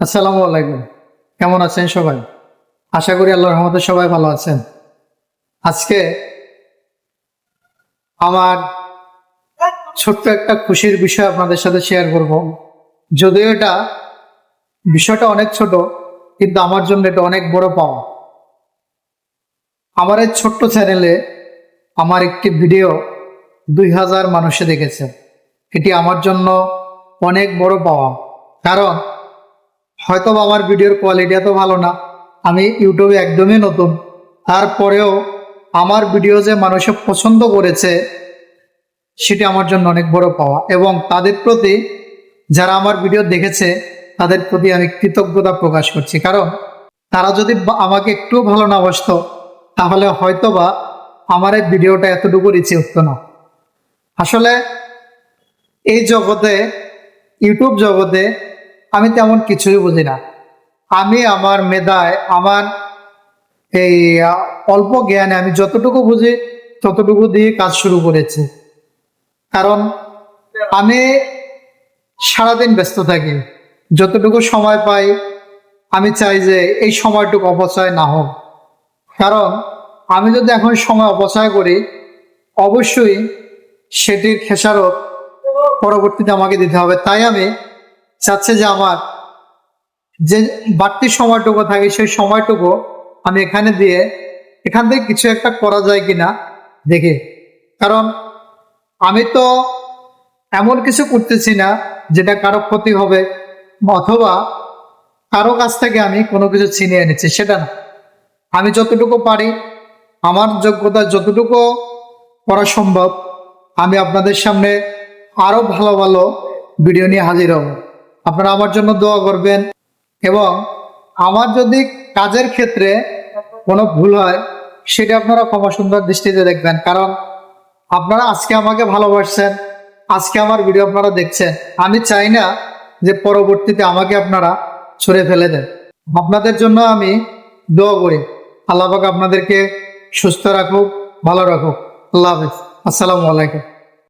আসসালামু আলাইকুম। কেমন আছেন সবাই? আশা করি আল্লাহর রহমতে সবাই ভালো আছেন। আজকে আমার ছোট্ট একটা খুশির বিষয় আপনাদের সাথে শেয়ার করব। যদিও এটা বিষয়টা অনেক ছোট, কিন্তু আমার জন্য এটা অনেক বড় পাওয়া। আমার এই ছোট্ট চ্যানেলে আমার একটি ভিডিও দুই হাজার মানুষে দেখেছে। এটি আমার জন্য অনেক বড় পাওয়া। কারণ হয়তো আমার ভিডিওর কোয়ালিটি এত ভালো না। আমি ইউটিউবে একদমই নতুন। তারপরেও আমার ভিডিও যে মানুষে পছন্দ করেছে, সেটি আমার জন্য অনেক বড় পাওয়া। এবং তাদের প্রতি যারা আমার ভিডিও দেখেছে, তাদের প্রতি আমি কৃতজ্ঞতা প্রকাশ করছি। কারণ তারা যদি আমাকে একটু ভালো না বসতো, তাহলে হয়তোবা আমার এই ভিডিওটা এতটুকু রিচে উঠতো না। আসলে এই জগতে ইউটিউব জগতে আমি তেমন কিছুই বুঝি না। আমি আমার মেধায়, আমার এই অল্প জ্ঞানে আমি যতটুকু বুঝি, ততটুকু দিয়ে কাজ শুরু করেছি। কারণ আমি সারাদিন ব্যস্ত থাকি। যতটুকু সময় পাই, আমি চাই যে এই সময়টুকু অপচয় না হোক। কারণ আমি যদি এখন সময় অপচয় করি, অবশ্যই সেটির খেসারত পরবর্তীতে আমাকে দিতে হবে। তাই আমি চাচ্ছে যে আমার যে বাড়তি সময়টুকু থাকে, সেই সময়টুকু আমি এখানে দিয়ে এখান থেকে কিছু একটা করা যায় কিনা দেখে। কারণ আমি তো এমন কিছু করতেছি না যেটা কারও ক্ষতি হবে অথবা কারও কাছ থেকে আমি কোনো কিছু ছিনিয়ে এনেছি, সেটা না। আমি যতটুকু পারি, আমার যোগ্যতা যতটুকু করা সম্ভব, আমি আপনাদের সামনে আরও ভালো ভালো ভিডিও নিয়ে হাজির হব। আপনারা আমার জন্য দোয়া করবেন। এবং আমার যদি কাজের ক্ষেত্রে কোনো ভুল হয়, সেটা আপনারা ক্ষমা সুন্দর দৃষ্টিতে দেখবেন। কারণ আপনারা আজকে আমাকে ভালোবাসছেন, আজকে আমার ভিডিও আপনারা দেখছেন। আমি চাই না যে পরবর্তীতে আমাকে আপনারা ছুঁড়ে ফেলে দেন। আপনাদের জন্য আমি দোয়া করি। আল্লাহ আপনাদেরকে সুস্থ রাখুক, ভালো রাখুক। আল্লাহ হাফিজ। আসসালামু আলাইকুম।